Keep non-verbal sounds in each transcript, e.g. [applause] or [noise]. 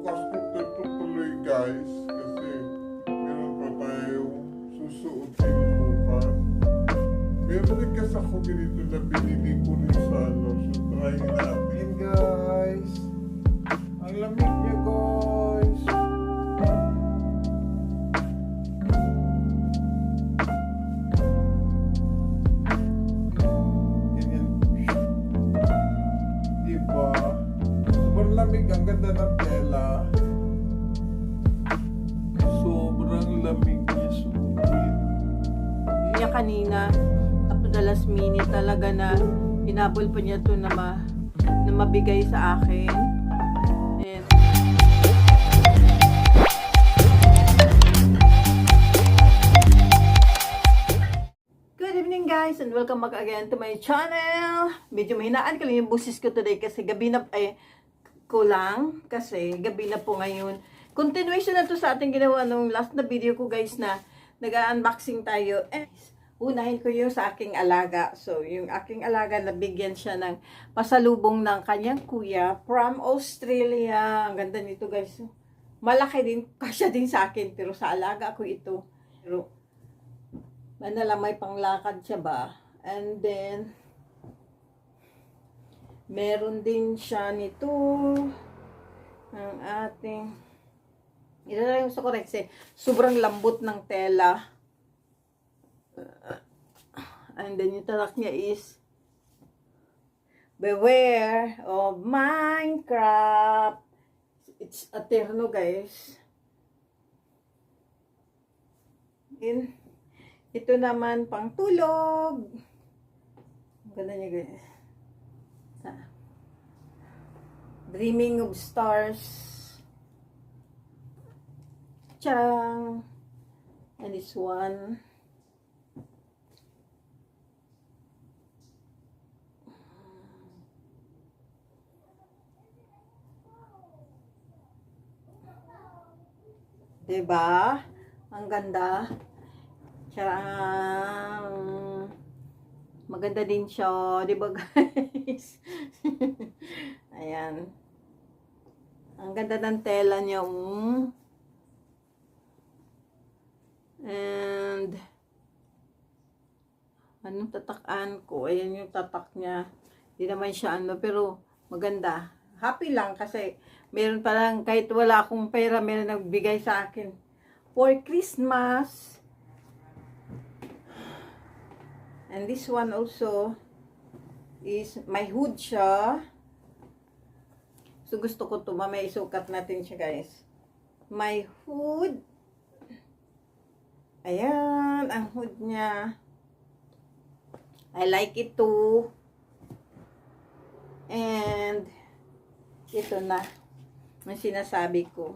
bukas ko tutuloy guys kasi meron pa tayong susuotin bukas. Meron din kasi ako ganito na binili ko rin sa ano. So try natin guys. Ang lamig niya guys. Hinabol pa niya to na, ma, na mabigay sa akin. Good evening guys and welcome back again to my channel. Medyo mahinaan ko lang yung busis ko today kasi gabi na, ay, kulang kasi gabi na po ngayon. Continuation na to sa ating ginawa nung last na video ko guys na nag-unboxing tayo. Eh, unahin ko yung sa aking alaga. So, yung aking alaga, nabigyan siya ng pasalubong ng kanyang kuya from Australia. Ang ganda nito guys. Malaki din, kasya din sa akin, pero sa alaga ko ito. Pero, mana lang may panglakad siya ba? And then, meron din siya nito. Ang ating, ito na yung sa correct. Sobrang lambot ng tela. And then yung tatak niya is Beware of Minecraft. It's Aterno guys. In, ito naman pang tulog. Ganda niya guys. Dreaming of Stars. Chang. And this one. Diba? Ang ganda. Charang. Maganda din siya. Di ba guys? [laughs] Ayan. Ang ganda ng tela niya. Mm. And anong tatakan ko? Ayan yung tatak niya. Hindi naman siya ano, pero maganda. Happy lang kasi meron palang kahit wala akong pera, meron nagbigay sa akin for Christmas. And this one also is my hood siya. So gusto ko to, mamaya isukat natin siya guys. My hood. Ayan, ang hood niya. I like it too. And ito na ang sinasabi ko.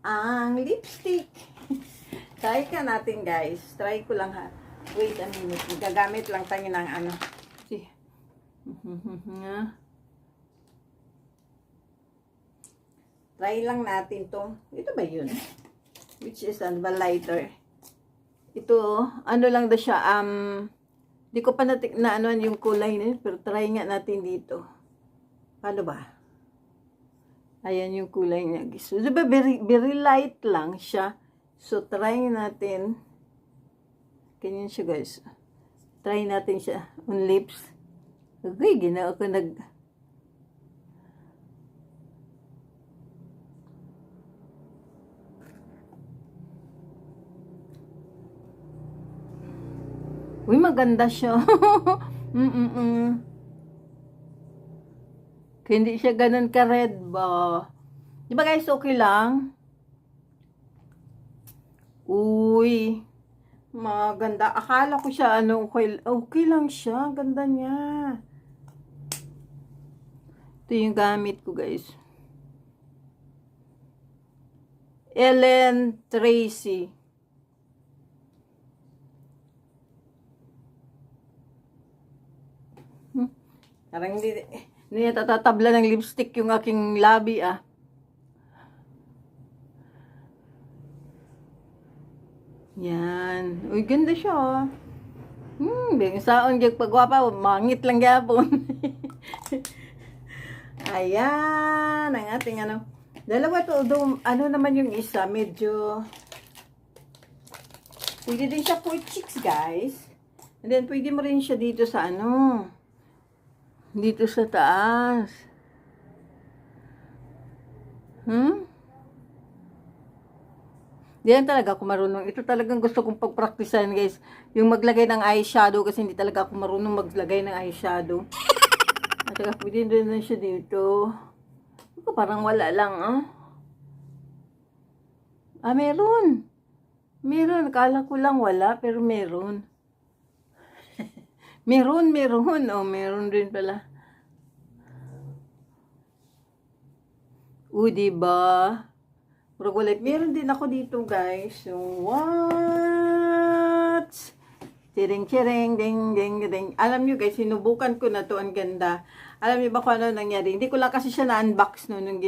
Ang lipstick. [laughs] Try ka natin guys. Try ko lang ha. Wait a minute. Gagamit lang tayo ng ano. Si. [laughs] Try lang natin to. Ito ba yun? Which is ano ba lighter? Ito, ano lang daw siya, um, di ko pa natik na ano yung kulay niya, pero try nga natin dito. Paano ba? Ayan yung kulay niya. So, di ba, very, very light lang siya. So, try natin. Ganyan siya, guys. Try natin siya on lips. Okay, ginawa ko nag... Uy, maganda siya. [laughs] Mm-mm-mm. Kaya hindi siya ganun ka-red ba? Di ba guys, okay lang? Uy, maganda. Akala ko siya, ano, okay, okay lang siya. Ganda niya. Ito yung gamit ko, guys. Ellen Tracy. Hmm. Parang hindi, hindi natatabla ng lipstick yung aking labi ah. Yan. Uy, ganda siya ah. Hmm, bing saon gyud pagwapa, mangit lang gyapon. [laughs] Ayan, ang ating ano. Dalawa to, although ano naman yung isa, medyo pwede din siya for chicks, guys. And then, pwede mo rin siya dito sa ano, dito sa taas. Hmm? Di yan talaga ako marunong. Ito talagang gusto kong pagpraktisan, guys. Yung maglagay ng eyeshadow kasi hindi talaga ako marunong maglagay ng eyeshadow. [laughs] At saka pwede din na siya dito. Ito parang wala lang, ah. Ah, meron. Meron. Kala ko lang wala, pero meron. Meron, meron. Oh, meron din pala. O, diba? Kulay. Meron din ako dito, guys. Yung what? Tiring, tiring, ding, ding, ding. Alam nyo, guys, sinubukan ko na to. Ang ganda. Alam nyo ba kung ano nangyari? Hindi ko lang kasi siya na-unbox no. Nung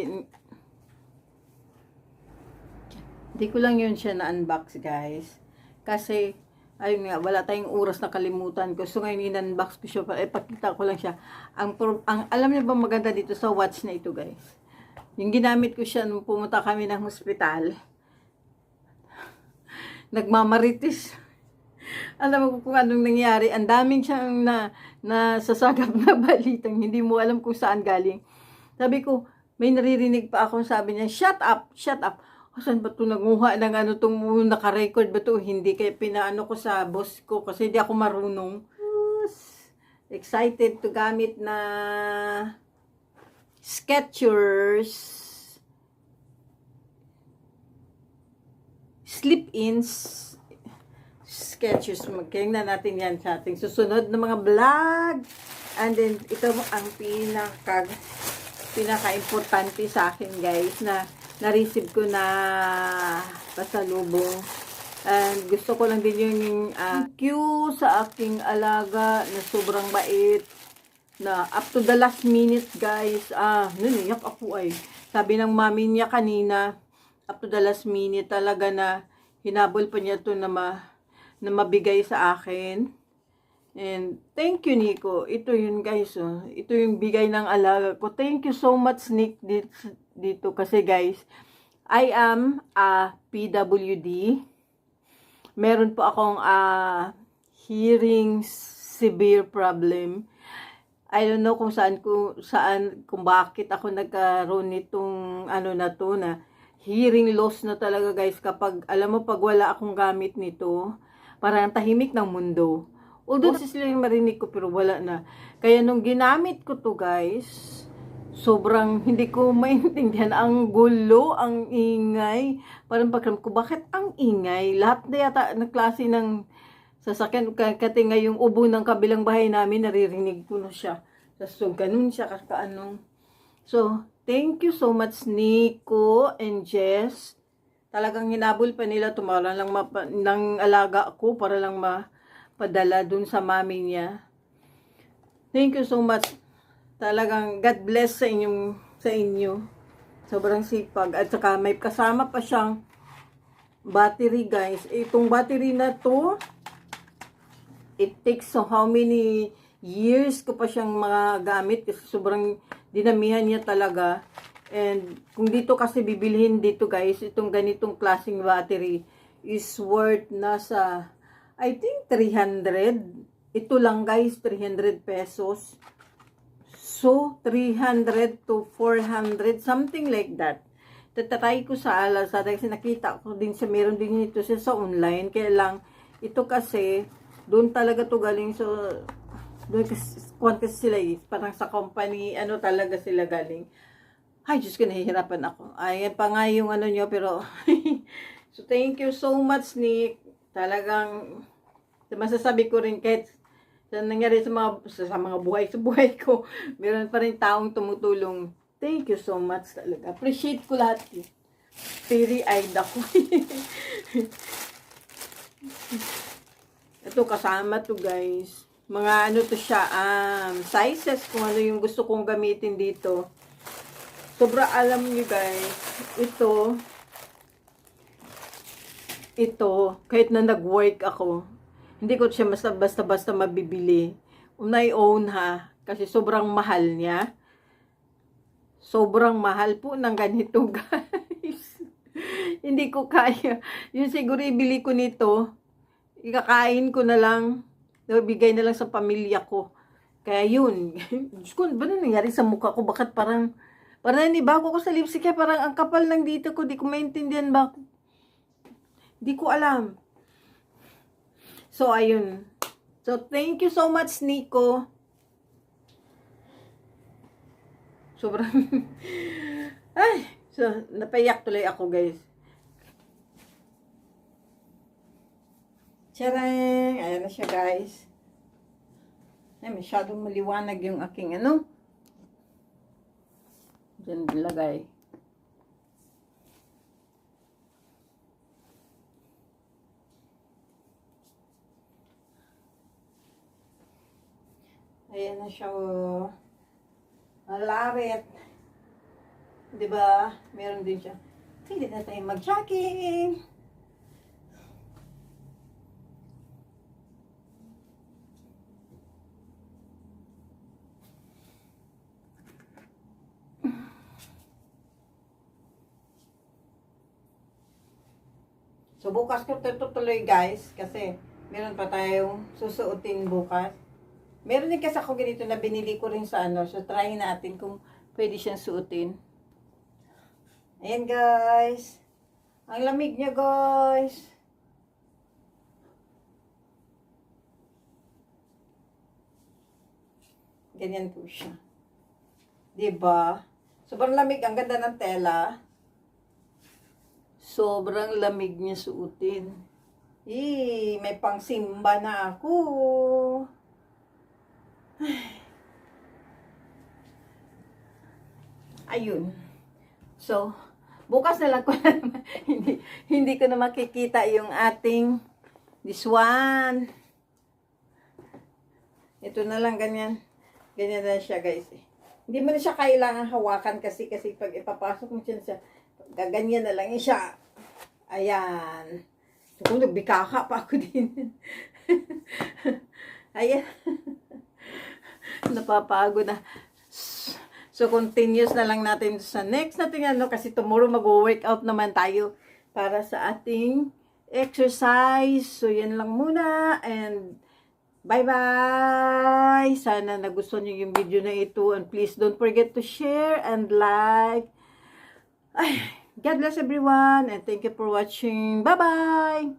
Hindi ko lang yun siya na-unbox, guys. Kasi, ayun nga, wala tayong oras na kalimutan ko. So, ngayon, in-unbox ko siya. Eh, pakita ko lang siya. Ang, ang, alam niyo ba maganda dito sa watch na ito, guys? Yung ginamit ko siya nung pumunta kami ng hospital. [laughs] Nagmamaritis. [laughs] Alam mo kung anong nangyari. Ang daming siyang na, na sasagap na [laughs] balitang. Hindi mo alam kung saan galing. Sabi ko, may naririnig pa ako. Sabi niya, shut up, shut up. Saan ba ito nanguha ng ano itong nakarecord ba ito? Hindi. Kaya pinaano ko sa boss ko kasi hindi ako marunong. Excited to gamit na Skechers slip-ins Skechers. Magkingnan natin yan sa ating susunod na mga vlog. And then, ito ang pinaka pinaka-importante sa akin, guys, na na-receive ko na pasalubong. And gusto ko lang din yung uh, thank you sa aking alaga na sobrang bait na up to the last minute guys. Ah naniyak ako ay. Sabi ng mami niya kanina up to the last minute talaga na hinabol pa niya to na, ma, na mabigay sa akin. And thank you Nico. Ito yun guys oh. ito yung bigay ng alaga ko. Thank you so much Nick dito, kasi guys I am a PWD meron po akong ah, hearing severe problem. I don't know kung saan kung saan kung bakit ako nagkaroon nitong ano na to na hearing loss na talaga guys. Kapag alam mo pag wala akong gamit nito parang tahimik ng mundo. Although sila yung marinig ko pero wala na. Kaya nung ginamit ko to guys, sobrang hindi ko maintindihan. [laughs] Ang gulo, ang ingay. Parang pagkram ko, bakit ang ingay? Lahat na yata ng klase ng sasakyan kasi nga yung ubo ng kabilang bahay namin naririnig ko na siya. So ganun siya kakaanong so thank you so much Nico and Jess. Talagang hinabol pa nila tumala lang mapa, ng alaga ko para lang mapadala dun sa mami niya. Thank you so much talagang God bless sa inyong sa inyo sobrang sipag at saka may kasama pa siyang battery guys itong battery na to it takes so how many years ko pa siyang magagamit kasi sobrang dinamihan niya talaga. And kung dito kasi bibilhin dito guys, itong ganitong klaseng battery is worth nasa I think 300. Ito lang guys, 300 pesos. So, 300 to 400, something like that. Tatatry ko sa Lazada kasi nakita ko din sa meron din ito siya sa online. Kaya lang, ito kasi, doon talaga to galing so doon kasi, kasi sila eh, parang sa company, ano talaga sila galing. Ay, Diyos ko, nahihirapan ako. Ayan pa nga yung ano nyo, pero, [laughs] so thank you so much, Nick. Talagang, masasabi ko rin kahit sa nangyari sa mga, sa, mga buhay, sa buhay ko, meron pa rin taong tumutulong. Thank you so much talaga. Appreciate ko lahat. Eh. Teary-eyed ako. [laughs] Ito kasama to guys. Mga ano to siya, um, sizes kung ano yung gusto kong gamitin dito. Sobra alam niyo guys, ito, ito, kahit na nag-work ako, hindi ko siya basta basta basta mabibili. Unay own ha, kasi sobrang mahal niya. sobrang mahal po ng ganito, [laughs] guys. Hindi ko kaya. Yung siguro ibili ko nito, ikakain ko na lang, bigay na lang sa pamilya ko. Kaya yun, [laughs] Diyos ko, ba na nangyari sa mukha ko? Bakit parang, parang hindi bago ko sa lipstick, kaya parang ang kapal ng dito ko, di ko maintindihan ba? Di ko alam. So, ayun. So, thank you so much, Nico. Sobrang, [laughs] ay, so, napayak tuloy ako, guys. Charang! Ayan na siya, guys. Ay, masyadong maliwanag yung aking ano. Diyan nilagay. Ayan na siya, oh. Malarit. Di ba? Meron din siya. Hindi na tayo mag-jogging. So, bukas ko tutuloy guys, kasi meron pa tayong susuotin bukas. Meron din kasi ako ganito na binili ko rin sa ano, so try natin kung pwede siyang suotin. Ayan guys. Ang lamig niya guys. Ganyan po siya. 'Di ba? Sobrang lamig, ang ganda ng tela. Sobrang lamig niya suotin. Eh, may pangsimba na ako. [sighs] Ayun. So, bukas na lang ko na [laughs] hindi, hindi ko na makikita yung ating this one. Ito na lang ganyan. Ganyan na siya guys. eh. Hindi mo na siya kailangan hawakan kasi kasi pag ipapasok mo siya siya, gaganyan na lang siya. Ayan. So, kung nagbikaka pa ako [laughs] din. Ayan. [laughs] Napapagod na. So, continuous na lang natin sa next natin ano kasi tomorrow mag-workout naman tayo para sa ating exercise. So, yan lang muna and bye-bye! Sana nagustuhan niyo yung video na ito and please don't forget to share and like. God bless everyone and thank you for watching. Bye-bye!